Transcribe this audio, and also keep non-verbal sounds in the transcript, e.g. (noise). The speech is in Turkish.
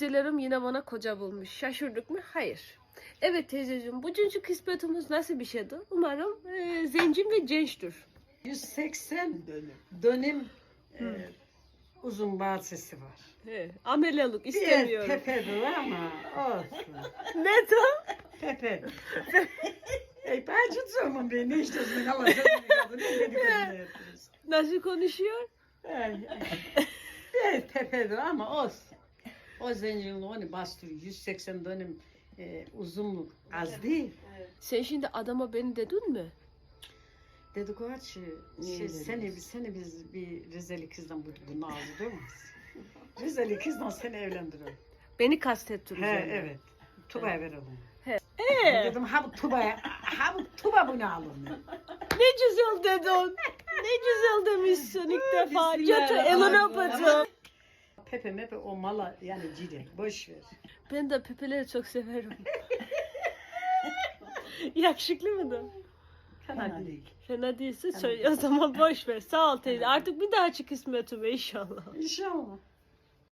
Teyzelerim yine bana koca bulmuş. Şaşırdık mı? Hayır. Evet teyzeciğim, bugünkü kısmetimiz nasıl bir şeydi? Umarım e, zengin ve gençtir. 180 dönüm e, uzun bahçesi var. He, amelelik Bir istemiyorum. tepedir ama olsun. (laughs) Ne to? Tepe. (laughs) Ey bacı sorma beni ne istiyorsun ben alacağım ne ne yapıyorsun. Nasıl konuşuyor? Ay, ay. Bir tepedir ama olsun. O zincirin onu bastırıyor. 180 dönüm e, uzunluk az değil. Sen şimdi adama beni dedin mi? Dedik o şey, Niye şey dediniz? seni, seni biz bir Rizeli kızdan bu, bunu aldı değil mi? (laughs) Rizeli kızdan seni evlendiriyorum. Beni kastettiniz. He yani. evet. Tuba'ya verelim. He. Dedim ha bu Tuba'ya, ha bu Tuba bunu alın. Ne güzel dedin. Ne güzel demişsin ilk defa. Götür elini öpeceğim. Pepe mepe o mala yani cide boş ver. Ben de pepeleri çok severim. (laughs) Yakışıklı mıdır? Fena değil. Fena değilse söyle o zaman boş ver. Sağ ol teyze. Artık bir daha çık kısmetime inşallah. İnşallah.